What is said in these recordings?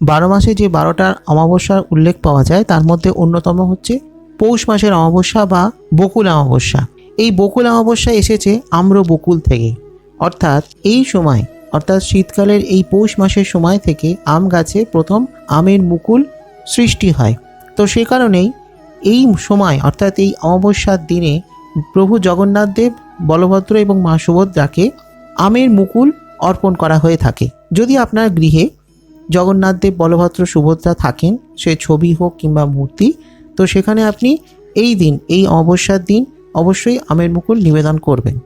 বারো মাসে যে বারোটার অমাবস্যার উল্লেখ পাওয়া যায়, তার মধ্যে অন্যতম হচ্ছে পৌষ মাসের অমাবস্যা বা বকুল অমাবস্যা। এই বকুল অমাবস্যা এসেছে আম্র বকুল থেকে। অর্থাৎ এই সময়, অর্থাৎ শীতকালের এই পৌষ মাসের সময় থেকে আম গাছে প্রথম আমের মুকুল সৃষ্টি হয়। তো সে কারণেই এই সময়, অর্থাৎ এই অমাবস্যার দিনে প্রভু জগন্নাথ দেব, বলভদ্র এবং মা সুভদ্রাকে আমের মুকুল অর্পণ করা হয়ে থাকে। যদি আপনার গৃহে জগন্নাথ দেব, বলভদ্র, সুভদ্রা থাকেন, সে ছবি হোক কিংবা মূর্তি, তো সেখানে আপনি এই দিন, এই অমাবস্যার দিন অবশ্যই আমের মুকুল নিবেদন করবেন।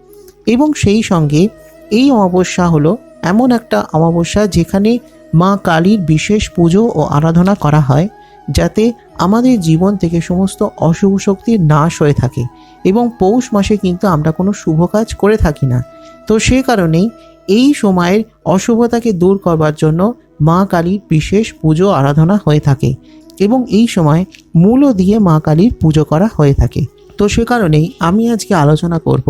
এবং সেই সঙ্গে এই অমাবস্যা হলো এমন একটা অমাবস্যা যেখানে মা কালীর বিশেষ পুজো ও আরাধনা করা হয়, যাতে আমাদের জীবন থেকে সমস্ত অশুভ শক্তির নাশ হয়ে থাকে এবং পৌষ মাসে কিন্তু আমরা কোনো শুভ কাজ করে থাকি না। তো সে কারণেই এই সময়ের অশুভতাকে দূর করবার জন্য মা কালীর বিশেষ পুজো আরাধনা হয়ে থাকে এবং এই সময় মূলও দিয়ে মা কালীর পুজো করা হয়ে থাকে। তো সে কারণেই আমি আজকে আলোচনা করব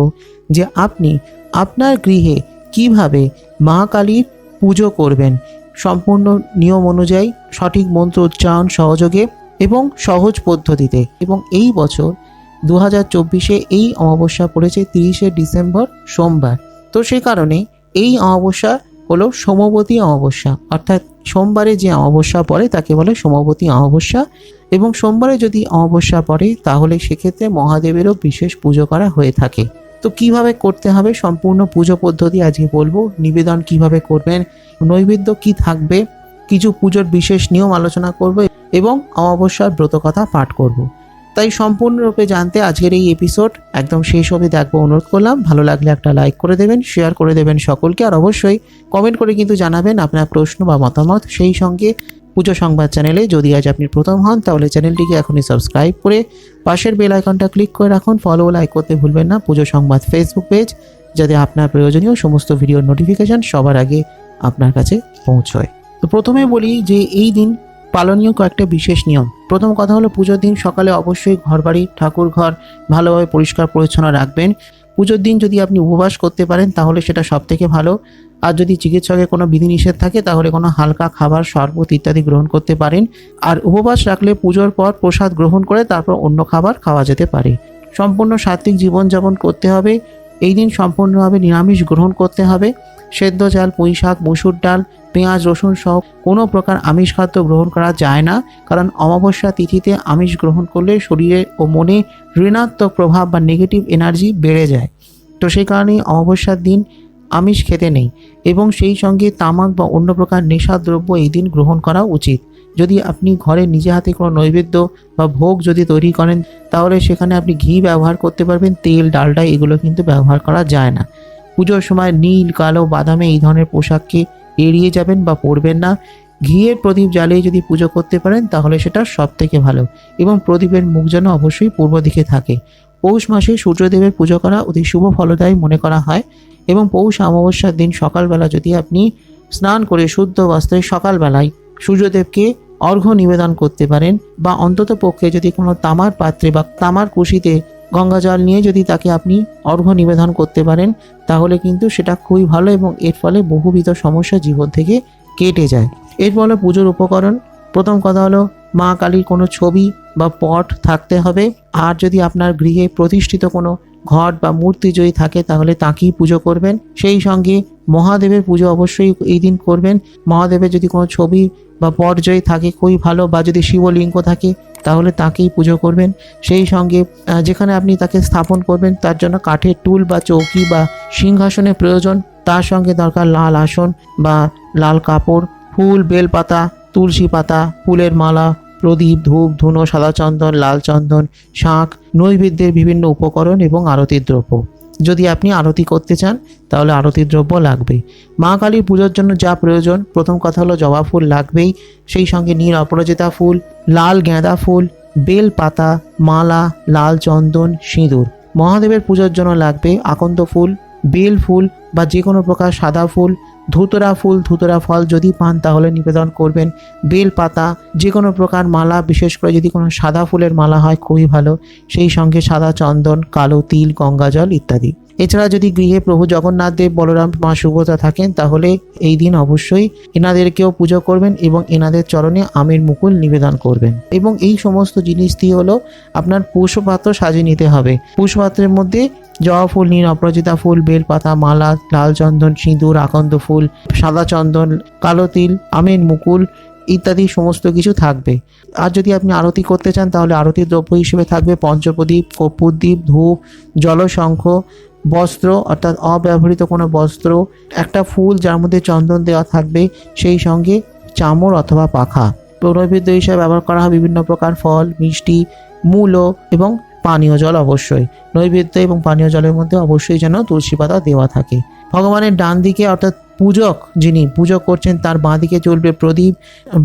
যে আপনি আপনার গৃহে কীভাবে মা কালীর পুজো করবেন, সম্পূর্ণ নিয়ম অনুযায়ী, সঠিক মন্ত্র উচ্চারণ সহযোগে এবং সহজ পদ্ধতিতে। এবং এই বছর দু হাজার চব্বিশে এই অমাবস্যা পড়েছে তিরিশে ডিসেম্বর সোমবার। তো সে কারণে এই অমাবস্যা হলো সোমবতী অমাবস্যা। অর্থাৎ সোমবারে যে অমাবস্যা পড়ে, তাকে বলে সোমবতী অমাবস্যা। এবং সোমবারে যদি অমাবস্যা পড়ে, তাহলে সেক্ষেত্রে মহাদেবেরও বিশেষ পুজো করা হয়ে থাকে। তো কীভাবে করতে হবে? সম্পূর্ণ পুজো পদ্ধতি আজকে বলব। নিবেদন কীভাবে করবেন? নৈবেদ্য কি থাকবে? কিছু পুজোর বিশেষ নিয়ম আলোচনা করব এবং অমাবস্যার ব্রতকথা পাঠ করব। তাই সম্পূর্ণরূপে জানতে আজকের এই এপিসোড একদম শেষ অবধি দেখব, অনুরোধ করলাম। ভালো লাগলে একটা লাইক করে দেবেন শেয়ার করে দেবেন সকলকে, আর অবশ্যই কমেন্ট করে কিন্তু জানাবেন আপনার প্রশ্ন বা মতামত। সেই সঙ্গে পুজো সংবাদ চ্যানেলে যদি আজ আপনি প্রথম হন, তাহলে চ্যানেলটিকে এখনই সাবস্ক্রাইব করে পাশের বেল আইকনটা ক্লিক করে রাখুন। ফলো লাইক করতে ভুলবেন না। পুজো সংবাদ ফেসবুক পেজ যাতে আপনার প্রয়োজনীয় সমস্ত ভিডিওর নোটিফিকেশান সবার আগে আপনার কাছে পৌঁছয়। তো প্রথমে বলি যে, এই দিন পালনীয় কয়েকটা বিশেষ নিয়ম। প্রথম কথা হলো পুজোর দিন সকালে অবশ্যই ঘরবাড়ি ঠাকুর ঘর ভালোভাবে পরিষ্কার পরিচ্ছন্ন রাখবেন। পুজোর দিন যদি আপনি উপবাস করতে পারেন, তাহলে সেটা সব থেকে ভালো। আর যদি চিকিৎসকের কোনো বিধিনিষেধ থাকে, তাহলে কোনো হালকা খাবার, শরবত ইত্যাদি গ্রহণ করতে পারেন। আর উপবাস রাখলে পুজোর পর প্রসাদ গ্রহণ করে তারপর অন্য খাবার খাওয়া যেতে পারে। সম্পূর্ণ সাত্বিক জীবনযাপন করতে হবে। এই দিন সম্পূর্ণভাবে নিরামিষ গ্রহণ করতে হবে। সেদ্ধ চাল, পুঁই শাক, মসুর ডাল, পেঁয়াজ, রসুন সহ কোনো প্রকার আমিষ খাদ্য গ্রহণ করা যায় না। কারণ অমাবস্যা তিথিতে আমিষ গ্রহণ করলে শরীরে ও মনে ঋণাত্মক প্রভাব বা নেগেটিভ এনার্জি বেড়ে যায়। তো সেই কারণেই অমাবস্যার দিন আমিষ খেতে নেই। এবং সেই সঙ্গে তামাক বা অন্য প্রকার নেশাদ্রব্য এই দিন গ্রহণ করা উচিত। যদি আপনি ঘরে নিজে হাতে কোনো নৈবেদ্য বা ভোগ যদি তৈরি করেন, তাহলে সেখানে আপনি ঘি ব্যবহার করতে পারবেন, তেল, ডালডা এগুলো কিন্তু ব্যবহার করা যায় না। পুজোর সময় নীল, কালো, বাদামে এই ধরনের পোশাককে এড়িয়ে যাবেন বা পরবেন না। ঘিয়ের প্রদীপ জ্বালিয়ে যদি পুজো করতে পারেন, তাহলে সেটা সব থেকে ভালো এবং প্রদীপের মুখ যেন অবশ্যই পূর্ব দিকে থাকে। পৌষ মাসে সূর্যদেবের পুজো করা অতি শুভ ফলদায়ী মনে করা হয় এবং পৌষ অমাবস্যার দিন সকালবেলা যদি আপনি স্নান করে শুদ্ধ বস্ত্রে সকালবেলায় সূর্যদেবকে অর্ঘ্য নিবেদন করতে পারেন বা অন্তত পক্ষে যদি কোনো তামার পাত্রে বা তামার কুশিতে গঙ্গা জল নিয়ে যদি তাকে আপনি অর্ঘ্য নিবেদন করতে পারেন, তাহলে কিন্তু সেটা খুবই ভালো এবং এর ফলে বহুবিধ সমস্যা জীবন থেকে কেটে যায়। এর ফলে পুজোর উপকরণ। প্রথম কথা হলো মা কালীর কোনো ছবি বা পট থাকতে হবে। আর যদি আপনার গৃহে প্রতিষ্ঠিত কোনো ঘট বা মূর্তি যদি থাকে, তাহলে তাকেই পুজো করবেন। সেই সঙ্গে মহাদেবের পুজো অবশ্যই এই দিন করবেন। মহাদেবের যদি কোনো ছবি বা পট যদি থাকে, খুবই ভালো, বা যদি শিবলিঙ্গ থাকে, তাহলে তাকেই পুজো করবেন। সেই সঙ্গে যেখানে আপনি তাকে স্থাপন করবেন, তার জন্য কাঠের টুল বা চৌকি বা সিংহাসনের প্রয়োজন। তার সঙ্গে দরকার লাল আসন বা লাল কাপড়, ফুল, বেলপাতা, তুলসী পাতা, ফুলের মালা, প্রদীপ, ধূপ, ধুনো, সাদা চন্দন, লাল চন্দন, শাঁখ, নৈবেদ্যের বিভিন্ন উপকরণ এবং আরতির দ্রব্য। যদি আপনি আরতি করতে চান, তাহলে আরতির দ্রব্য লাগবে মা কালীর পুজোর জন্য যা প্রয়োজন, প্রথম কথা হলো জবা ফুল লাগবেই। সেই সঙ্গে নীল অপরাজিতা ফুল, লাল গেঁদা ফুল, বেল পাতা, মালা, লাল চন্দন, সিঁদুর। মহাদেবের পুজোর জন্য লাগবে আকন্দ ফুল, বেল ফুল বা যে কোনো প্রকার সাদা ফুল ধুতরা ফুল, ধুতরা ফল যদি পান তাহলে নিবেদন করবেন। বেল পাতা যে কোনো প্রকার মালা, বিশেষ করে যদি কোনো সাদা ফুলের মালা হয়, খুবই ভালো। সেই সঙ্গে সাদা চন্দন, কালো তিল, গঙ্গাজল ইত্যাদি। এছাড়া যদি গৃহে প্রভু জগন্নাথ দেব, বলরাম মা সুভদ্রা থাকেন, তাহলে এই দিন অবশ্যই এনাদেরকেও পুজো করবেন এবং এনাদের চরণে আমের মুকুল নিবেদন করবেন। এবং এই সমস্ত জিনিস দিয়ে হলো আপনার পুষ্পপাত্র সাজিয়ে নিতে হবে। পুষ্পপাত্রের মধ্যে জবা ফুল, নীল অপরাজিতা ফুল, বেলপাতা, মালা, লাল চন্দন, সিঁদুর, আকন্দ ফুল, সাদা চন্দন, কালো তিল, আমের মুকুল ইত্যাদি সমস্ত কিছু থাকবে। আর যদি আপনি আরতি করতে চান, তাহলে আরতির দ্রব্য হিসেবে থাকবে পঞ্চপ্রদীপ কর্পূরদীপ ধূপ, জলশঙ্খ বস্ত্র, অর্থাৎ অব্যবহৃত কোনো বস্ত্র, একটা ফুল যার মধ্যে চন্দন দেওয়া থাকবে, সেই সঙ্গে চামর অথবা পাখা। নৈবেদ্য হিসাবে ব্যবহার করা হয় বিভিন্ন প্রকার ফল, মিষ্টি, মূলো এবং পানীয় জল অবশ্যই। নৈবেদ্য এবং পানীয় জলের মধ্যে অবশ্যই যেন তুলসী পাতা দেওয়া থাকে। ভগবানের ডান দিকে, অর্থাৎ পূজক যিনি পুজো করছেন, তার বাঁ দিকে চলবে প্রদীপ।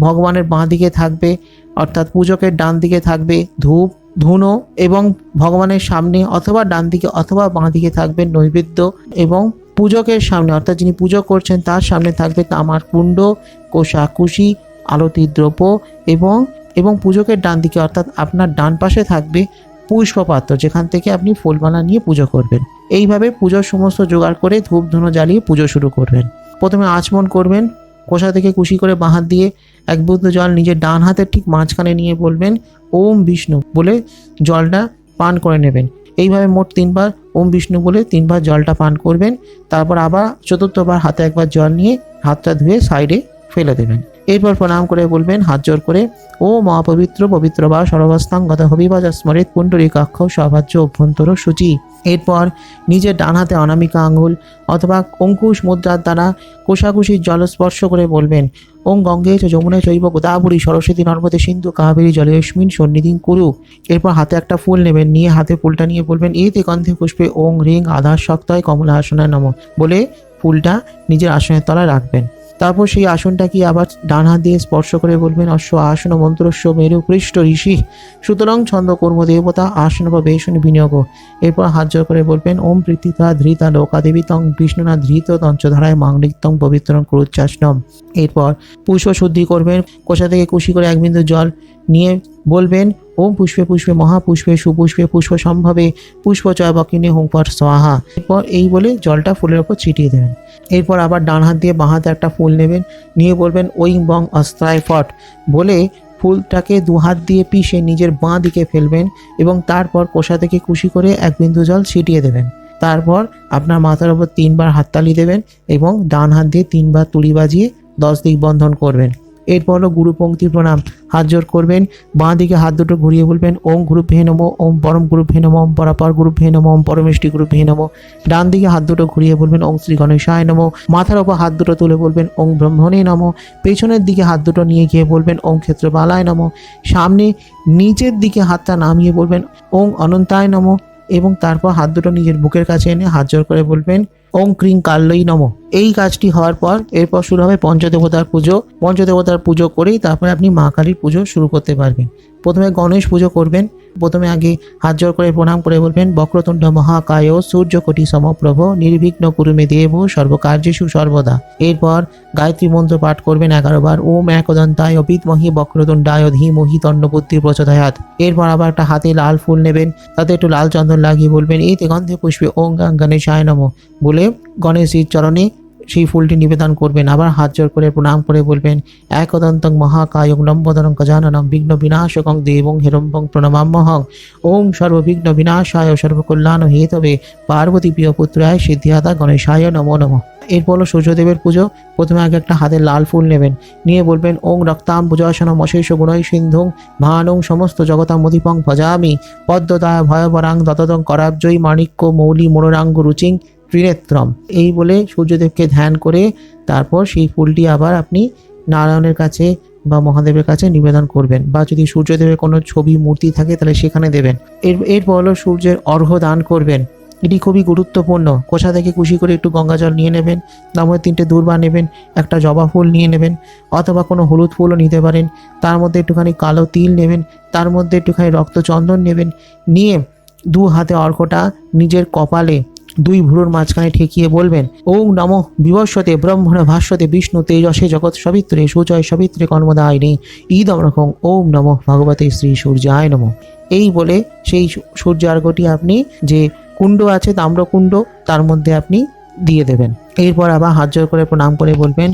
ভগবানের বাঁ দিকে থাকবে, অর্থাৎ পূজকের ডান দিকে থাকবে ধূপ ধুনো এবং ভগবানের সামনে অথবা ডান দিকে অথবা বাঁ দিকে থাকবে নৈবেদ্য এবং পূজকের সামনে, অর্থাৎ যিনি পুজো করছেন তার সামনে থাকবে তামার কুণ্ড কোষাকুশি আলতি দ্রব্য এবং এবং পূজকের ডান দিকে, অর্থাৎ আপনার ডান পাশে থাকবে পুষ্পপাত্র, যেখান থেকে আপনি ফুলমালা নিয়ে পুজো করবেন। এইভাবে পুজোর সমস্ত জোগাড় করে ধূপ ধুনো জ্বালিয়ে পুজো শুরু করবেন। প্রথমে আচমন করবেন, কোষা থেকে কুশি করে বাঁ হাত দিয়ে এক বুদ্ধ জল নিজের ডান হাতের ঠিক মাঝখানে নিয়ে বলবেন, ওম বিষ্ণু বলে জলটা পান করে নেবেন। এইভাবে মোট তিনবার ওম বিষ্ণু বলে তিনবার জলটা পান করবেন। তারপর আবার চতুর্থবার হাতে একবার জল নিয়ে হাতটা ধুয়ে সাইডে ফেলে দেবেন। এরপর প্রণাম করে বলবেন, হাত জোর করে, ও মহাপবিত্র, পবিত্র বা সর্বাস্তাং গত হবিবা স্মরিত পুণ্ডরীকাক্ষ সভাজ্য অভ্যন্তর সূচি। এরপর নিজের ডান হাতে অনামিকা আঙ্গুল অথবা অঙ্কুশ মুদ্রার দ্বারা কোষাকুষির জল স্পর্শ করে বলবেন, ওং গঙ্গে যমুনে চৈব গোদাবরী সরস্বতী নর্মদে সিন্ধু কাবেরী জলেস্মিন সন্নিধিং কুরু। এরপর হাতে একটা ফুল নেবেন, নিয়ে হাতে ফুলটা নিয়ে বলবেন, এতে গন্ধে পুষ্পে ওং রিং আধার শক্তয় কমলা আসনায় নম। বলে ফুলটা নিজের আসনের তলায় রাখবেন। তারপর সেই আসনটাকে আবার ডান হাত দিয়ে স্পর্শ করে বলবেন, অশ্ব আসন মন্ত্রস্ব মেরু পৃষ্ঠ ঋষি। সুতরাং ছন্দ কর্ম দেবতা, আসন বা বেসন বিনিয়োগ। এরপর হাত জোর করে বলবেন, ওম প্রীতিতা ধৃতা লোকাদেবী তং বিষ্ণুনা ধৃত তঞ্চধারায় মাংলিকতং পবিত্রং ক্রুচ্চাসনম এরপর পুষ্প শুদ্ধি করবেন, কোষা থেকে কুশি করে এক বিন্দু জল নিয়ে বলবেন, ওম পুষ্পে পুষ্পে মহাপুষ্পে সুপুষ্পে পুষ্প সম্ভবে, পুষ্প চয় বকিনে হোমপর সোহা এরপর এই বলে জলটা ফুলের ওপর ছিটিয়ে দেবেন। এরপর আবার ডান হাত দিয়ে বাঁ হাতে একটা ফুল নেবেন। নিয়ে বলবেন, ওই বং অস্ত্রায় ফট। বলে ফুলটাকে দু হাত দিয়ে পিষে নিজের বাঁ দিকে ফেলবেন এবং তারপর কোষা থেকে কুশি করে এক বিন্দু জল ছিটিয়ে দেবেন। তারপর আপনার মাথার ওপর তিনবার হাততালি দেবেন এবং ডান হাত দিয়ে তিনবার তুড়ি বাজিয়ে দশ দিক বন্ধন করবেন। এরপর হলো গুরু পঙ্ক্তি প্রণাম। হাত জোর করবেন, বাঁ দিকে হাত দুটো ঘুরিয়ে বলবেন, ওম গ্রুপ ভে নম, ওম পরম গ্রুপ ভে নমো, ওম পরাপর গ্রুপ ভে নম, ওম পরমেষ্টি গ্রুপ ভে নম। ডান দিকে হাত দুটো ঘুরিয়ে বলবেন, ওম শ্রী গণেশায় নমো। মাথার ওপর হাত দুটো তুলে বলবেন, ওম ব্রহ্মণে নমো। পেছনের দিকে হাত দুটো নিয়ে গিয়ে বলবেন, ওম ক্ষেত্রবালায় নমো। সামনে নিচের দিকে হাতটা নামিয়ে বলবেন, ওম অনন্তায় নমো। এবং তারপর হাত দুটো নিজের বুকের কাছে এনে হাত জোর করে বলবেন ওম ক্রিং কাল্লই নম। এই কাজটি হওয়ার পর এরপর শুরু হবে পঞ্চদেবতার পুজো। পঞ্চদেবতার পুজো করেই তারপরে আপনি মা কালীর পুজো শুরু করতে পারবেন। প্রথমে গণেশ পুজো করবেন। প্রথমে আগে হাত জোর করে প্রণাম করে বলবেন, বক্রতুণ্ড মহাকায় সূর্যকোটি সমপ্রভ, নির্বিঘ্ন কুরুমে দেব সর্বকার্যেষু সর্বদা। এরপর গায়ত্রী মন্ত্র পাঠ করবেন এগারো বার, ওম একদন্তায় বিদ্মহি বক্রতুণ্ডায় ধীমহি তন্নবুদ্ধি প্রচোদয়াত। এরপর আবার একটা হাতে লাল ফুল নেবেন, তাতে একটু লাল চন্দন লাগিয়ে বলবেন এই গন্ধে পুষ্পে ওং গাং গণেশায় নম। বলে গণেশজির চরণে সেই ফুলটি নিবেদন করবেন। আবার হাত জোর করে প্রণাম করে বলবেন, একদন্তং মহাকায়ং লম্বদরং গজাননং বিঘ্ন বিনাশকং দেবং হেরম্বং প্রণমাম্যহং ওম সর্ববিঘ্ন বিনাশায় সর্বকল্যাণ হেতবে পার্বতী প্রিয় পুত্রায় সিদ্ধিহাতা গণেশায় নমো নমঃ। এরপর সূর্যদেবের পুজো। প্রথমে আগে একটা হাতে লাল ফুল নেবেন। নিয়ে বলবেন, ওং রক্তাম পূজাসন মশেষ গুণৈ সিন্ধুং ভানং সমস্ত জগতাম মধিপং ভজামি। পদ্মদায় ভয়বরাং দতদং করাব্জয়ী মাণিক্য মৌলি মনোরাঙ্গ রুচিং ত্রিনেত্রম। এই বলে সূর্যদেবকে ধ্যান করে তারপর সেই ফুলটি আবার আপনি নারায়ণের কাছে বা মহাদেবের কাছে নিবেদন করবেন বা যদি সূর্যদেবের কোনো ছবি, মূর্তি থাকে তাহলে সেখানে দেবেন। এর, এরপর হলো সূর্যের অর্ঘ্য দান করবেন। এটি খুবই গুরুত্বপূর্ণ। কোষা থেকে কুশি করে একটু গঙ্গা জল নিয়ে নেবেন তার মধ্যে তিনটে দূর্বা নেবেন, একটা জবা ফুল নিয়ে নেবেন, অথবা কোনো হলুদ ফুলও নিতে পারেন। তার মধ্যে একটুখানি কালো তিল নেবেন, তার মধ্যে একটুখানি রক্তচন্দন নেবেন, নিয়ে দু হাতে অর্ঘটা নিজের কপালে দুই ভ্রুর মাঝখানে ঠেকিয়ে বলবেন, ওং নম বিবস্বতে ব্রহ্মণ ভাস্বতে বিষ্ণু তেজসে জগৎ সবিত্রে সুজয় সবিত্রে কর্মদায়িনী। ঈদম রকম ওম নম ভগবতে শ্রী সূর্যায় নম। এই বলে সেই সূর্যার্ঘটি আপনি যে কুণ্ড আছে তাম্রকুণ্ড, তার মধ্যে আপনি দিয়ে দেবেন। এরপর আবার হাত জোর করে প্রণাম করে বলবেন,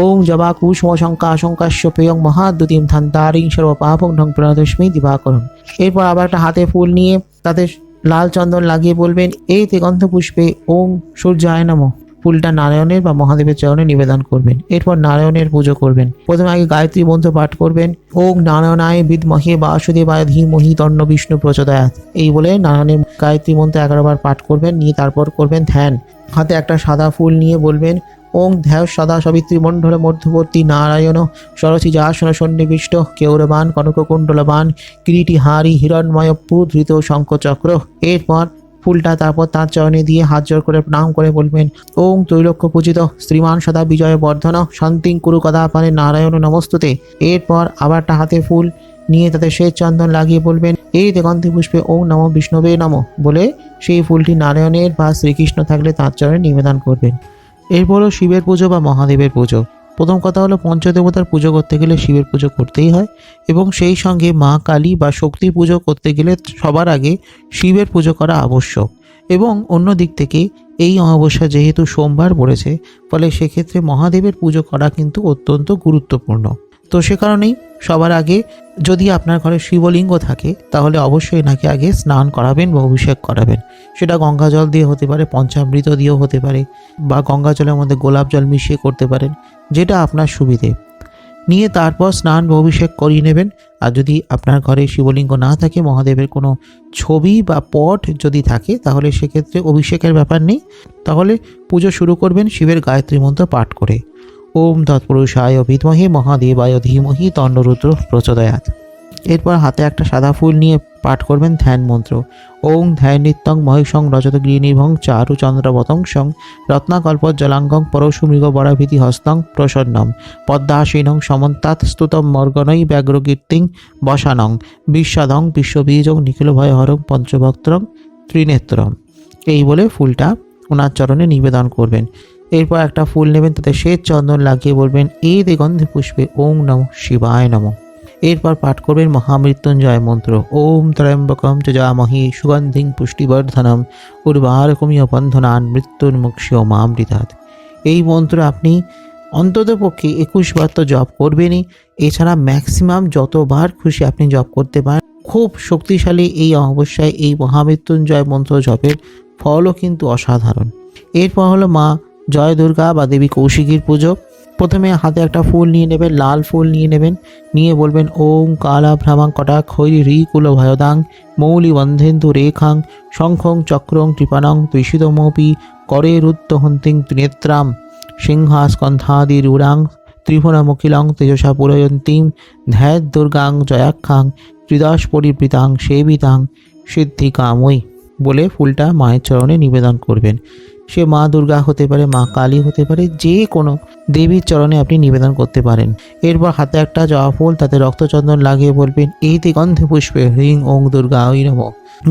ওং জবা কুসুম শঙ্কা আশঙ্কাশ্য পেয়ং মহাদ্যুতিম থান্তারিং সর্ব পাপং ঢং প্রণাদস্মি দিবাকরণ। এরপর আবার একটা হাতে ফুল নিয়ে তাতে লাল চন্দন লাগিয়ে বলবেন, এই দিগন্ধ পুষ্পে ওং সূর্যায় নম। ফুলটা নারায়ণের বা মহাদেবের চরণে নিবেদন করবেন। এরপর নারায়ণের পুজো করবেন। প্রথমে আগে গায়ত্রী মন্ত্র পাঠ করবেন। ওং নারায়ণায় বিদমহে বাসুদেবায় ধীমহি তন্ন বিষ্ণু প্রচোদয়াত। এই বলে নারায়ণের গায়ত্রী মন্ত্র এগারো বার পাঠ করবেন। নিয়ে তারপর করবেন ধ্যান। হাতে একটা সাদা ফুল নিয়ে বলবেন ওং ধ্যায় সদা সবিত্রী মণ্ডল মধ্যবর্তী নারায়ণ। সরসী যাসন সন্নিবিষ্ট কেউরবান, কনককুণ্ডলবান, কিরিটি হারি হিরণময় ধৃত শঙ্খচক্র। এরপর ফুলটা তারপর তার চরণে দিয়ে হাত জোর করে প্রণাম করে বলবেন, ওং ত্রৈলক্ষ পূজিত শ্রীমান সদা বিজয় বর্ধন শান্তিং কুরু কদাপানে নারায়ণ নমস্তুতে। এরপর আবার একটা হাতে ফুল নিয়ে তাতে শ্বেত চন্দন লাগিয়ে বলবেন, এই দেগন্তি পুষ্পে ওং নম বিষ্ণবে নম। বলে সেই ফুলটি নারায়ণের বা শ্রীকৃষ্ণ থাকলে তার চরণে নিবেদন করবেন। এরপর শিবের পুজো বা মহাদেবের পুজো। প্রথম কথা হলো পঞ্চদেবতার পুজো করতে গেলে শিবের পুজো করতেই হয় এবং সেই সঙ্গে মা কালী বা শক্তি পুজো করতে গেলে সবার আগে শিবের পুজো করা আবশ্যক। এবং অন্য দিক থেকে এই অমাবস্যা যেহেতু সোমবার পড়েছে, ফলে সেক্ষেত্রে মহাদেবের পুজো করা কিন্তু অত্যন্ত গুরুত্বপূর্ণ। তো সে কারণেই সবার আগে যদি আপনার ঘরে শিবলিঙ্গ থাকে, তাহলে অবশ্যই নাকি আগে স্নান করাবেন বা অভিষেক করাবেন। সেটা গঙ্গা জল দিয়ে হতে পারে, পঞ্চামৃত দিয়েও হতে পারে বা গঙ্গা জলের মধ্যে গোলাপ জল মিশিয়ে করতে পারেন, যেটা আপনার সুবিধে। নিয়ে তারপর স্নান বা অভিষেক করিয়ে নেবেন। আর যদি আপনার ঘরে শিবলিঙ্গ না থাকে, মহাদেবের কোনো ছবি বা পট যদি থাকে, তাহলে সেক্ষেত্রে অভিষেকের ব্যাপার নেই। তাহলে পুজো শুরু করবেন শিবের গায়ত্রী মন্ত্র পাঠ করে। ওম তৎপুরুষায় বিদ্মহে মহাদেবায় ধীমহি তন্নরুদ্র প্রচোদয়াত এরপর হাতে একটা সাদা ফুল নিয়ে পাঠ করবেন ধ্যান মন্ত্র। ওং ধ্যান নিত্যং মহেশং রজত গিরিনিভং চারু রত্নাকল্প জলাঙ্গং পরশু মৃগ বরাভীতি হস্তং প্রসন্নম পদ্মাসীনং সমন্তাৎ স্তুতম মর্গনৈ ব্যাঘ্রকীর্তিং বসানং বিশ্বদং বিশ্ববীজং নিখিল ভয়হরং পঞ্চভক্তরং ত্রিনেত্রম। এই বলে ফুলটা ওনার চরণে নিবেদন করবেন। এরপর একটা ফুল নেবেন, তাতে শ্বেত চন্দন লাগিয়ে বলবেন, এই দিগন্ধে পুষ্পে ওং নম শিবায় নম। এরপর পাঠ করবেন মহামৃত্যুঞ্জয় মন্ত্র, ওম ত্রয়ম্বকম যজামহি সুগন্ধিং পুষ্টিবর্ধনম উর্বারকমীয় বন্ধনান মৃত্যুর্মুক্ষীয় মামৃতাৎ। এই মন্ত্র আপনি অন্তত পক্ষে একুশ বার তো জপ করবেনই। এছাড়া ম্যাক্সিমাম যতবার খুশি আপনি জপ করতে পারেন। খুব শক্তিশালী এই অমাবস্যায় এই মহামৃত্যুঞ্জয় মন্ত্র জপের ফলও কিন্তু অসাধারণ। এরপর হলো মা জয় দুর্গা বা দেবী কৌশিকীর পুজো। প্রথমে হাতে একটা ফুল নিয়ে নেবেন, লাল ফুল নিয়ে নেবেন। নিয়ে বলবেন, ওম কালা ভ্রামাং কটাক হৈরি রি কুল ভয়দাং মৌলি বন্ধেন্দু রেখাং শঙ্খং চক্রং কৃপাণং তুষিতমপি করে রুদ্ধহন্তিং ত্রিনেত্রাম সিংহাস্কন্ধাদি রূঢ়াং ত্রিভুবনমুখিলং তেজসা পুরয়ন্তীম ধ্যাত দুর্গাং জয়াক্ষাং ত্রিদশ পরিবৃতাং সেবিতাং সিদ্ধিকাময়ী বলে ফুলটা মায়ের চরণে নিবেদন করবেন। সে মা দুর্গা হতে পারে, মা কালী হতে পারে, যে কোনো দেবীর চরণে আপনি নিবেদন করতে পারেন। এরপর হাতে একটা জবা ফুল, তাতে রক্তচন্দন লাগিয়ে বলবেন এই দিগন্ধে পুষ্পে, হ্রিং ওং দুর্গা, ওই নম।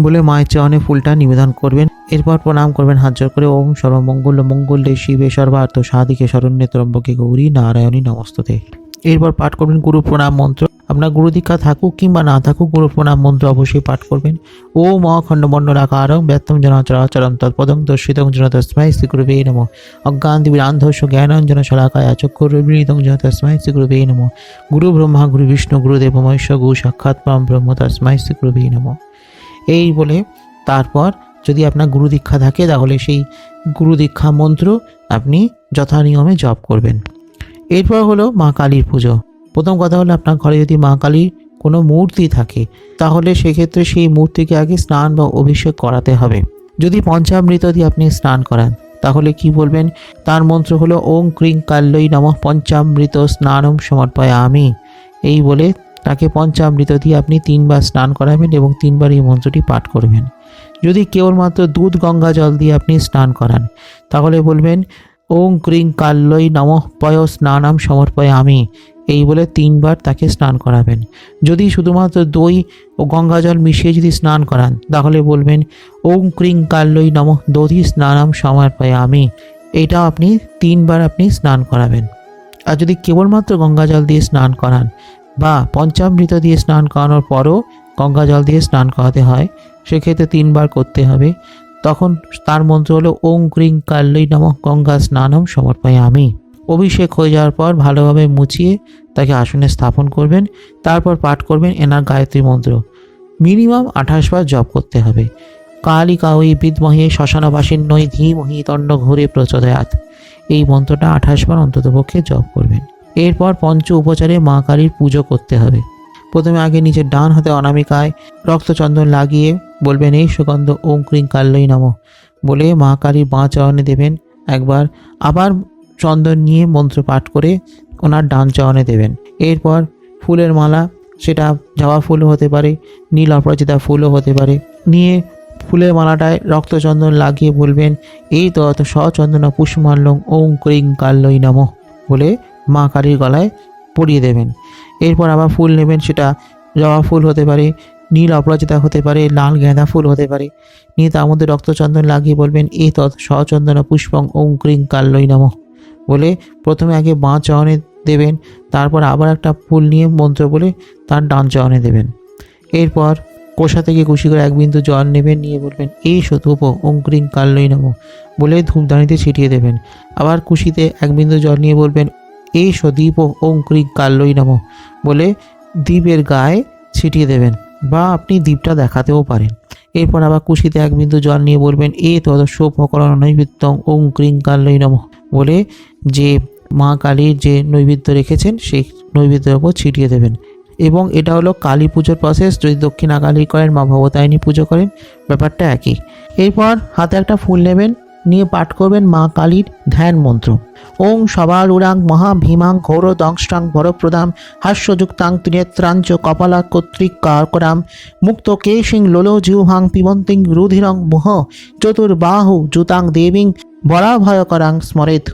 বলে মায়ের চরণে ফুলটা নিবেদন করবেন। এরপর প্রণাম করবেন, হাত জোর করে, ওম সর্বমঙ্গল মঙ্গলে শিবে সর্বার্থ সাধিকে শরণ্যে ত্রম্বকে গৌরী নারায়ণী নমস্ততে। এরপর পাঠ করবেন গুরু প্রণাম মন্ত্র। আপনার গুরু দীক্ষা থাকুক কিংবা না থাকুক, গুরু প্রণাম মন্ত্র অবশ্যই পাঠ করবেন। ও মখণ্ডমণ্ডলাকারং ব্যক্তম জনাচরাচরম তৎপদং দর্শিতং জন তস্মাই শ্রীগুরুবে নম। অজ্ঞান দিবিরান্ধস্য জ্ঞানাঞ্জন শলাকায় চক্ষুর্বিনীতং জন তস্মাই শ্রীগুরুবে নম। গুরু ব্রহ্মা, গুরু বিষ্ণু গুরুদেব মহেশ্ব, গু সাক্ষাৎ ব্রহ্ম তস্মাই শ্রীগুরুবে নম। এই বলে তারপর যদি আপনার গুরু দীক্ষা থাকে, তাহলে সেই গুরু দীক্ষা মন্ত্র আপনি যথানিয়মে জপ করবেন। এরপর হলো মা কালীর পুজো। প্রথম কথা হলো আপনার ঘরে যদি মা কালীর কোনো মূর্তি থাকে, তাহলে সেক্ষেত্রে সেই মূর্তিকে আগে স্নান বা অভিষেক করাতে হবে। যদি পঞ্চামৃত দিয়ে আপনি স্নান করান, তাহলে কি বলবেন? তার মন্ত্র হলো, ওং ক্রিং কাল্লই নমঃ পঞ্চামৃত স্নানম সমর্পয় আমি এই বলে তাকে পঞ্চামৃত দিয়ে আপনি তিনবার স্নান করাবেন এবং তিনবার এই মন্ত্রটি পাঠ করবেন। যদি কেবলমাত্র দুধ গঙ্গা জল দিয়ে আপনি স্নান করান, তাহলে বলবেন, ওং ক্রিং কাল্লই নমঃ পয় স্নানাম সমর্পয় আমি এই বলে তিনবার তাকে স্নান করাবেন। যদি শুধুমাত্র দই ও গঙ্গা জল মিশিয়ে যদি স্নান করান, তাহলে বলবেন, ওং ক্রিং কাল্লই নমঃ দধি স্নানাম সমর্পয় আমি এইটাও আপনি তিনবার আপনি স্নান করাবেন। আর যদি কেবলমাত্র গঙ্গা জল দিয়ে স্নান করান বা পঞ্চামৃত দিয়ে স্নান করানোর পরও গঙ্গা জল দিয়ে স্নান করাতে হয়, সেক্ষেত্রে তিনবার করতে হবে। তখন তার মন্ত্র হলো, ওং ক্রিং কাল্লই নমঃ গঙ্গা স্নানম সমর্পায় আমি অভিষেক হয়ে যাওয়ার পর ভালোভাবে মুছিয়ে তাকে আসনে স্থাপন করবেন, তারপর পাঠ করবেন এনার গায়ত্রী মন্ত্র। মিনিমাম আঠাশ বার জপ করতে হবে। কালিকা ওই বিদ্মহে শ্মশানবাসীর নই ধীমহি তণ্ড ঘুরে প্রচোদয়াত। এই মন্ত্রটা আঠাশ বার অন্ততপক্ষে জপ করবেন। এরপর পঞ্চ উপচারে মা কালীর পুজো করতে হবে। প্রথমে আগে নিজের ডান হাতে অনামিকায় রক্তচন্দন লাগিয়ে বলবেন, এই সুগন্ধ ওম ক্রিং কাল্লই নম। বলে মা কালীর বাঁ চরণে দেবেন। একবার আবার চন্দন নিয়ে মন্ত্র পাঠ করে ওনার ডান চরণে দেবেন। এরপর ফুলের মালা, সেটা জবা ফুলও হতে পারে, নীল অপরাজিতা ফুলও হতে পারে। নিয়ে ফুলের মালাটায় রক্তচন্দন লাগিয়ে বলবেন, এই তো অত সচন্দন পুষ্পমাল্যং ওং ক্রিং কাল্লই নম বলে মা কালীর গলায় পরিয়ে দেবেন। এরপর আবার ফুল নেবেন, সেটা জবা ফুল হতে পারে, নীল অপরাজিতা হতে পারে, লাল গেঁদা ফুল হতে পারে। নিয়ে তার মধ্যে রক্তচন্দন লাগিয়ে বলবেন, এই তৎ সচন্দন পুষ্পং ওং ক্রিং কাল্লই নম বলে প্রথমে আগে বাঁ চরণে দেবেন, তারপর আবার একটা ফুল নিয়ে মন্ত্র বলে তার ডান চরণে দেবেন। এরপর কোষা থেকে কুশি করে এক বিন্দু জল নেবেন, নিয়ে বলবেন, এই ধূপ ওং ক্রিং কাল্লই নম বলে ধূপদানিতে ছিটিয়ে দেবেন। আবার কুশিতে এক বিন্দু জল নিয়ে বলবেন, এই দীপ ওং ক্রিং কাল্লই নম বলে দ্বীপের গায়ে ছিটিয়ে দেবেন বা আপনি দ্বীপটা দেখাতেও পারেন। এরপর আবার কুশিতে এক বিন্দু জল নিয়ে বলবেন, এ তদ শোভকরণ নৈবিত্যং ওং ক্রিং কাল্লই নম বলে যে মা কালীর যে নৈবেদ্য রেখেছেন, সেই নৈবেদ্যের ওপর ছিটিয়ে দেবেন। এবং এটা হলো কালী পুজোর প্রসেস যদি দক্ষিণা কালী করেন, মা ভবতায়নী পুজো করেন, ব্যাপারটা একই। এরপর হাতে একটা ফুল নেবেন, নিয়ে পাঠ করবেন মা কালীর ধ্যান মন্ত্র। ওং সবার উরাং মহা ভীমাং ঘোর দংষ্টাং বরপ্রদাম হাস্যযুক্তাং ত্রিনেত্রাঞ্চ কপালা কর্তৃক কারকরাম মুক্ত কেশিং লোলো জিউহাং পিবন্তিং রুধিরং মুহ চতুর্বাহু জুতাং দেবীং বরাভয়করাং স্মরেত।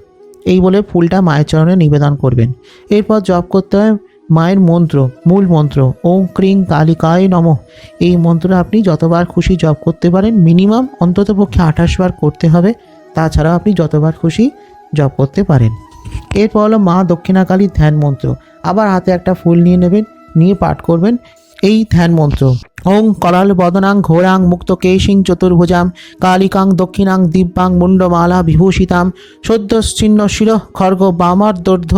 এই বলে ফুলটা মায়ের চরণে নিবেদন করবেন। এরপর জপ করতে হয় মায়ের মন্ত্র, মূল মন্ত্র ওং ক্রিং কালিকায় নম। এই মন্ত্র আপনি যতবার খুশি জপ করতে পারেন, মিনিমাম অন্ততপক্ষে আঠাশ বার করতে হবে, তাছাড়াও আপনি যতবার খুশি জপ করতে পারেন। এরপর হলো মা দক্ষিণাকালীর ধ্যান মন্ত্র। আবার হাতে একটা ফুল নিয়ে নেবেন, নিয়ে পাঠ করবেন এই ধ্যান মন্ত্র। ওং করাল বদনাং ঘোরাং মুক্ত কেশিং চতুর্ভুজাম, কালিকাং দক্ষিণাং দিব্যাং মুন্ডমালা বিভূষিতাম সদ্যশ্চিন্ন শির খর্গ বামার দর্ধ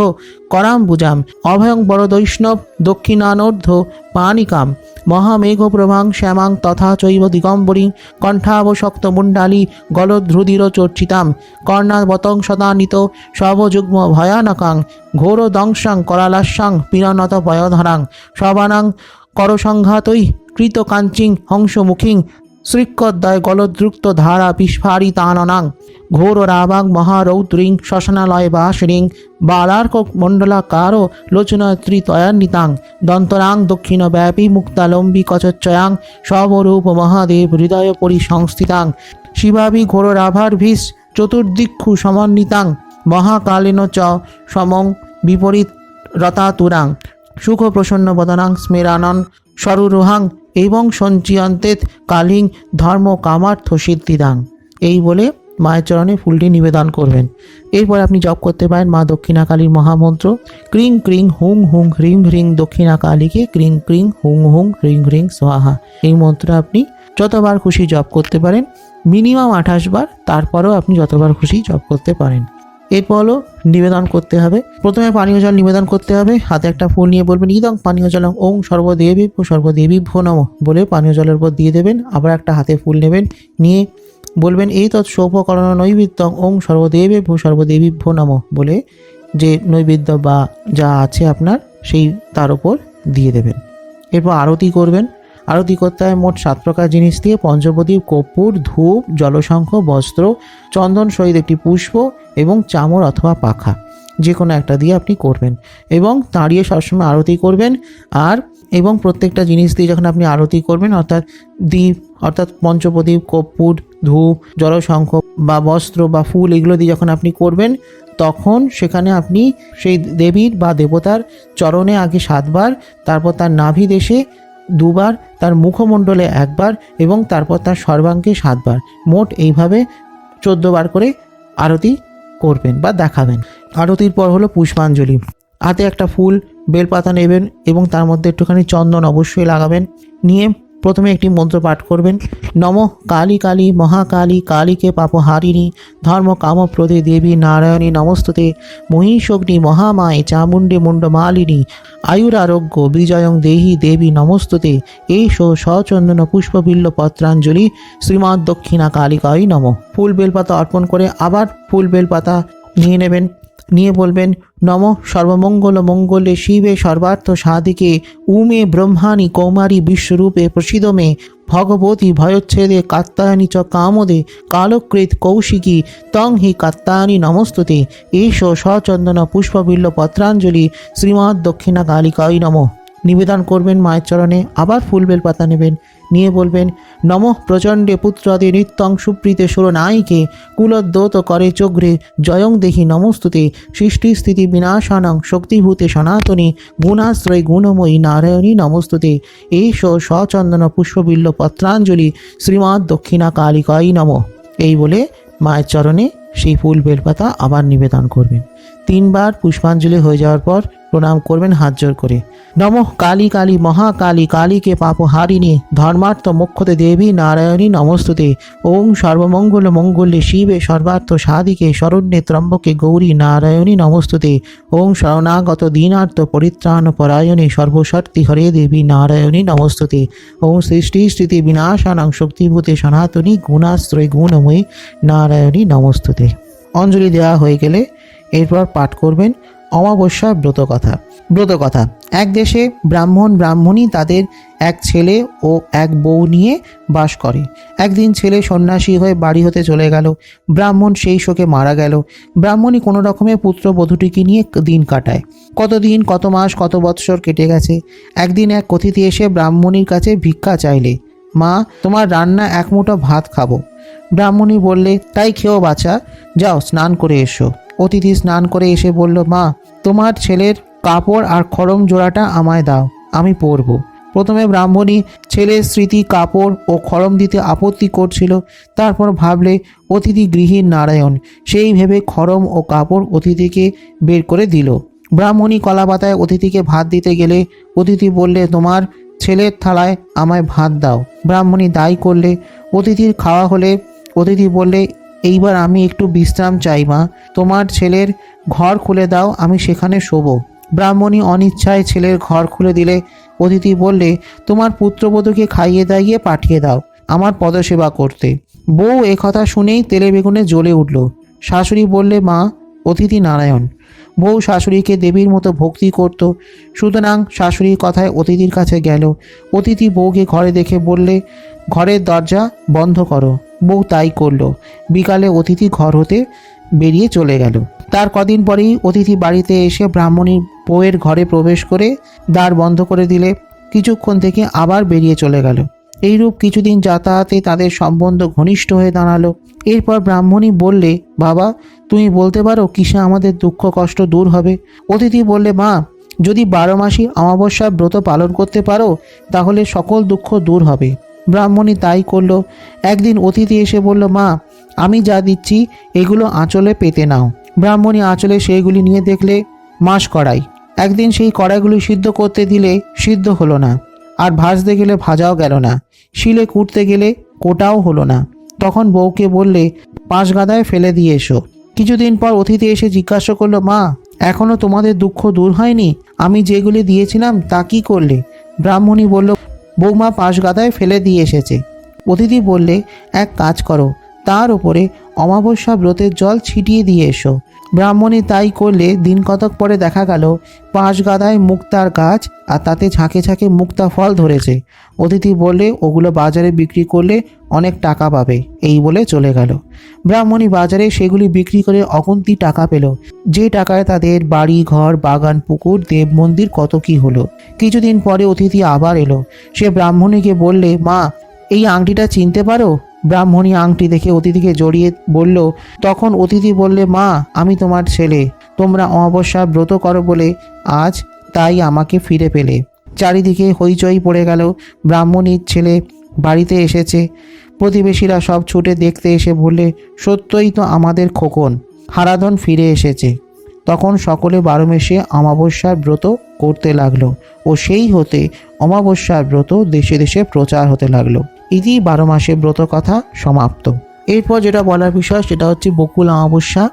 করাম বুজাম অভয়ং বড় বৈষ্ণব দক্ষিণানর্ধ পানিকাম মহামেঘপ্রভাং শ্যামাং তথা চৈব দিগম্বরী, কণ্ঠাবশক্ত মুণ্ডালী গলধ্রুদির চর্চিতাম, কর্ণাবতং সদানিত সবযুগ্ম ভয়ানকাং ঘোর দংশাং করালাস্যাং পীড়নত বয়ধরাং সবানাং করসংঘাতৈ কৃতকাঞ্চিং হংসমুখিং শ্রীকদ্দয় গলদ্রুক্ত ধারা বিস্ফারিতাননাং ঘোর রাবাং মহারৌদ্রিং শ্মশানালয় বাসরিং বালার্ক মণ্ডলাকার লোচনা ত্রিতয়ান্বিতাং দন্তরাং দক্ষিণ ব্যাপী মুক্তালম্বী কচচ্চয়াং সবরূপ মহাদেব হৃদয় পরিসংস্থিতাং শিবাবি ঘোর রাভার্ভিস চতুর্দিক্ষু সমন্বিতাং মহাকালীন চ সমং বিপরীত রতাতুরাং সুখ প্রসন্ন বদনাং স্মেরানন সরুরোহাং এবং সঞ্চিয়ন্তেত কালিং ধর্ম কামার্থ সিদ্ধিদাং এই বলে মায়ের চরণে ফুলটি নিবেদন করবেন। এরপর আপনি জপ করতে পারেন মা দক্ষিণা কালীর মহামন্ত্র, ক্রিং ক্রিং হুং হুং হ্রিং হ্রিং দক্ষিণা কালীকে ক্রিং ক্রিং হুং হুং হ্রিং হ্রিং সোহা এই মন্ত্র আপনি যতবার খুশি জপ করতে পারেন, মিনিমাম আঠাশ বার, তারপরেও আপনি যতবার খুশি জপ করতে পারেন। এরপর হলো নিবেদন করতে হবে। প্রথমে পানীয় জল নিবেদন করতে হবে। হাতে একটা ফুল নিয়ে বলবেন, ইদং পানীয় জল ওং সর্বদেবী সর্বদেবী ভো নম। বলে পানীয় জলের উপর দিয়ে দেবেন। আবার একটা হাতে ফুল নেবেন, নিয়ে বলবেন, এই তৎ সৌভকরণ নৈবেদ্যং ওং সর্বদেবী ভো সর্বদেবী ভো নম। বলে যে নৈবেদ্য বা যা আছে আপনার, সেই তার উপর দিয়ে দেবেন। এরপর আরতি করবেন। আরতি করতে হয় মোট সাত প্রকার জিনিস দিয়ে পঞ্চপ্রদীপ, কর্পূর, ধূপ, জলশঙ্খ, বস্ত্র, চন্দন সহিত একটি পুষ্প এবং চামর অথবা পাখা। যে কোনো একটা দিয়ে আপনি করবেন এবং দাঁড়িয়ে সবসময় আরতি করবেন। আর এবং প্রত্যেকটা জিনিস দিয়ে যখন আপনি আরতি করবেন, অর্থাৎ দ্বীপ অর্থাৎ পঞ্চপ্রদীপ, কর্পূর, ধূপ, জলশঙ্খ বা বস্ত্র বা ফুল এগুলো দিয়ে যখন আপনি করবেন, তখন সেখানে আপনি সেই দেবীর বা দেবতার চরণে আগে সাতবার, তারপর তার নাভি দেশে দুবার, তার মুখমণ্ডলে একবার এবং তারপর তার সর্বাঙ্গে সাতবার। মোট এইভাবে বার করে আরতি করবেন বা দেখাবেন। আরতির পর হলো পুষ্পাঞ্জলি। হাতে একটা ফুল, বেলপাতা নেবেন এবং তার মধ্যে একটুখানি চন্দন অবশ্যই লাগাবেন। নিয়ে প্রথমে একটি মন্ত্র পাঠ করবেন। নম কালী কালী মহাকালী কালীকে পাপহারিণী ধর্ম কামপ্রদে দেবী নারায়ণী নমস্তুতে। মহিষগ্নি মহামায় চামুণ্ডে মুণ্ডমালিনী আয়ুরারোগ্য বিজয়ং দেহি দেবী নমস্তুতে। এইস সচন্দন পুষ্পবিল্ল পত্রাঞ্জলি শ্রীমৎ দক্ষিণা কালিকাই নম। ফুল বেলপাতা অর্পণ করে আবার ফুল বেলপাতা নিয়ে নেবেন। নিয়ে বলবেন, নম সর্বমঙ্গল মঙ্গলে শিবে সর্বার্থ সাধিকে, উমে ব্রহ্মাণী কৌমারী বিশ্বরূপে প্রসিদ মে ভগবতী ভয়োচ্ছেদে কাত্তায়নী চ কামদে কালকৃত কৌশিকী তং হি কাত্তায়নী নমস্তুতে, এষ সচন্দন পুষ্পবিল্ল পত্রাঞ্জলি শ্রীমৎ দক্ষিণা কালিকাই নম। নিবেদন করবেন মায়ের চরণে, আবার ফুলবেল পাতা নেবেন। নিয়ে বলবেন, নম প্রচণ্ডে পুত্রাদি নিত্যং সুপ্রীতে সুরনায়িকে কুলোদ্যত করে চোগ্রে, জয়ং দেহি নমস্তুতে, সৃষ্টি স্থিতি বিনাশানং শক্তিভূতে সনাতনী, গুণাশ্রয় গুণময়ী নারায়ণী নমস্তুতে। এইস সচন্দন পুষ্পবিল্ল পত্রাঞ্জলি, শ্রীমৎ দক্ষিণা কালিকাই নম। এই বলে মায়ের চরণে সেই ফুল বেলপাতা আবার নিবেদন করবেন। তিনবার পুষ্পাঞ্জলি হয়ে যাওয়ার পর প্রণাম করবেন, হাত জোর করে। নম কালী কালী মহাকালী, কালীকে পাপহারিণী ধর্মার্থ মুখ্যতে দেবী নারায়ণী নমস্তুতে। ওং সর্বমঙ্গল মঙ্গলে শিবে সর্বার্থ সাধিকে, শরণ্যে ত্রম্বকে গৌরী নারায়ণী নমস্তুতে। ওং শরণাগত দীনার্থ পরিত্রাণ পরায়ণে সর্বশক্তি হরে দেবী নারায়ণী নমস্তুতে। ওং সৃষ্টি স্থিতি বিনাশানাং শক্তিভূতে সনাতনী গুণাশ্রয় গুণময়ী নারায়ণী নমস্তুতে। অঞ্জলি দেওয়া হয়ে গেলে এরপর পাঠ করবেন অমাবস্যা ব্রত কথা। ব্রত কথা। এক দেশে ব্রাহ্মণ ব্রাহ্মণী তাদের এক ছেলে ও এক বউ নিয়ে বাস করে। একদিন ছেলে সন্ন্যাসী হয়ে বাড়ি হতে চলে গেল। ব্রাহ্মণ সেই শোকে মারা গেল। ব্রাহ্মণী কোনো রকমে পুত্র বধূটিকে নিয়ে দিন কাটায়। কত দিন কত মাস, কত বৎসর কেটে গেছে। একদিন এক অতিথি এসে ব্রাহ্মণীর কাছে ভিক্ষা চাইলে, মা, তোমার রান্না এক মুঠো ভাত খাব। ব্রাহ্মণী বললে, তাই খেয়েও বাছা, যাও স্নান করে এসো। অতিথি স্নান করে এসে বলল, মা, তোমার ছেলের কাপড় আর খড়ম জোড়াটা আমায় দাও, আমি পরব। প্রথমে ব্রাহ্মণী ছেলের স্মৃতি কাপড় ও খড়ম দিতে আপত্তি করছিল, তারপর ভাবলে, অতিথি গৃহীর নারায়ণ। সেই ভেবে খড়ম ও কাপড় অতিথিকে বের করে দিল। ব্রাহ্মণী কলাপাতায় অতিথিকে ভাত দিতে গেলে অতিথি বললে, তোমার ছেলের থালায় আমায় ভাত দাও। ব্রাহ্মণী দায়ী করলে অতিথির খাওয়া হলে অতিথি বললে এইবার আমি একটু বিশ্রাম চাই, মা। তোমার ছেলের ঘর খুলে দাও, আমি সেখানে শোবো। ব্রাহ্মণী অনিচ্ছায় ছেলের ঘর খুলে দিলে, অতিথি বললে, তোমার পুত্রবধূকে খাইয়ে দাইয়ে পাঠিয়ে দাও আমার পদসেবা করতে। বউ কথা শুনেই তেলে বেগুনে জ্বলে উঠল। শাশুড়ি বললে, মা, অতিথি নারায়ণ। বউ শাশুড়িকে দেবীর মতো ভক্তি করত। সুতরাং শাশুড়ির কথায় অতিথির কাছে গেল। অতিথি বউকে ঘরে দেখে বললে ঘরের দরজা বন্ধ করো। বউ তাই করল। বিকালে অতিথি ঘর হতে বেরিয়ে চলে গেল। তার কদিন পরেই অতিথি বাড়িতে এসে ব্রাহ্মণীর বউয়ের ঘরে প্রবেশ করে দ্বার বন্ধ করে দিলে কিছুক্ষণ থেকে আবার বেরিয়ে চলে গেল। এইরূপ কিছুদিন যাতায়াতে তাদের সম্বন্ধ ঘনিষ্ঠ হয়ে দাঁড়াল। এরপর ব্রাহ্মণী বললে, বাবা, তুমি বলতে পারো কিসে আমাদের দুঃখ কষ্ট দূর হবে? অতিথি বললে, মা, যদি বারো মাসি অমাবস্যার ব্রত পালন করতে পারো, তাহলে সকল দুঃখ দূর হবে। ব্রাহ্মণী তাই করল। একদিন অতিথি এসে বলল, মা, আমি যা দিচ্ছি, এগুলো আঁচলে পেতে নাও। ব্রাহ্মণী আঁচলে সেইগুলি নিয়ে দেখলে মাস কড়াই। একদিন সেই কড়াইগুলি সিদ্ধ করতে দিলে সিদ্ধ হলো না, আর ভাজতে গেলে ভাজাও গেল না, শিলে কুটতে গেলে কোটাও হলো না। তখন বউকে বললে, পাঁচ গাদায় ফেলে দিয়ে এসো। কিছুদিন পর অতিথি এসে জিজ্ঞাসা করল, মা, এখনও তোমাদের দুঃখ দূর হয়নি? আমি যেগুলি দিয়েছিলাম তা কি করলে? ব্রাহ্মণী বলল বৌমা পাশ গাদায় ফেলে দিয়ে এসেছে। অতিথি বললে, এক কাজ করো, তার উপরে অমাবস্যা ব্রতের জল ছিটিয়ে দিয়ে এসো। ব্রাহ্মণী তাই করলে দিন কতক পরে দেখা গেল, পাঁচ গাদায় মুক্তার গাছ আর তাতে ঝাঁকে ঝাঁকে মুক্তা ফল ধরেছে। অতিথি বললে, ওগুলো বাজারে বিক্রি করলে অনেক টাকা পাবে। এই বলে চলে গেল। ব্রাহ্মণী বাজারে সেগুলি বিক্রি করে অগন্তি টাকা পেল। যে টাকায় তাদের বাড়ি, ঘর, বাগান, পুকুর, দেব মন্দির কত কি হলো। কিছুদিন পরে অতিথি আবার এলো। সে ব্রাহ্মণীকে বললে, মা, এই আংটিটা চিনতে পারো? ব্রাহ্মণী আংটি দেখে অতিথিকে জড়িয়ে বলল, তখন অতিথি বললে, মা, আমি তোমার ছেলে। তোমরা অমাবস্যা ব্রত করো বলে আজ তাই আমাকে ফিরে পেলে। চারিদিকে হইচই পড়ে গেল। ব্রাহ্মণীর ছেলে বাড়িতে এসেছে। প্রতিবেশীরা সব ছুটে দেখতে এসে বললে, সত্যই তো আমাদের খোকন। হারাধন ফিরে এসেছে তখন সকলে বারো মেশে অমাবস্যার ব্রত করতে লাগল ও সেই হতে অমাবস্যার ব্রত দেশে দেশে প্রচার হতে লাগল। ইতি বারো মাসে ব্রত কথা সমাপ্ত। এরপর যেটা বলার বিষয়, সেটা হচ্ছে বকুল অমাবস্যা।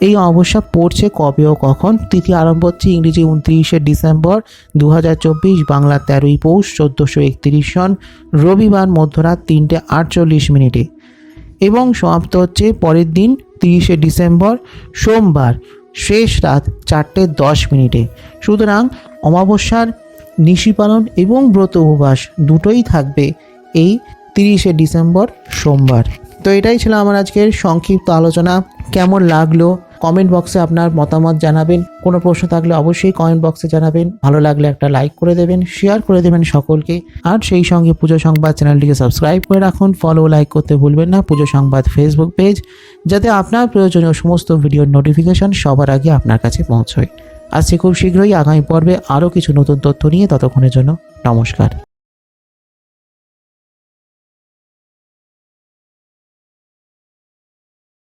এই অমাবস্যা পড়ছে কবে ও কখন? তিথি আরম্ভ হচ্ছে ইংরেজি উনত্রিশে ডিসেম্বর দু হাজার চব্বিশ, বাংলা তেরোই পৌষ, চোদ্দোশো একত্রিশ সন, রবিবার মধ্যরাত তিনটে আটচল্লিশ মিনিটে। এবং সমাপ্ত হচ্ছে পরের দিন, তিরিশে ডিসেম্বর, সোমবার, শেষ রাত চারটে দশ মিনিটে। সুতরাং অমাবস্যার নিশি পালন এবং ব্রত উপবাস দুটোই থাকবে এই তিরিশে ডিসেম্বর সোমবার। তো এটাই ছিল আমার আজকের সংক্ষিপ্ত আলোচনা। কেমন লাগল? কমেন্ট বক্সে আপনার মতামত জানাবেন। কোনো প্রশ্ন থাকলে অবশ্যই কমেন্ট বক্সে জানাবেন। ভালো লাগলে একটা লাইক করে দেবেন, শেয়ার করে দেবেন সকলকে। আর সেই সঙ্গে পুজো সংবাদ চ্যানেলটিকে সাবস্ক্রাইব করে রাখুন। ফলো লাইক করতে ভুলবেন না। পুজো সংবাদ ফেসবুক পেজ যাতে আপনার প্রয়োজনীয় সমস্ত ভিডিওর নোটিফিকেশন সবার আগে আপনার কাছে পৌঁছয়। আসছে খুব শীঘ্রই আগামী পর্বে আরও কিছু নতুন তথ্য নিয়ে ততক্ষণের জন্য নমস্কার।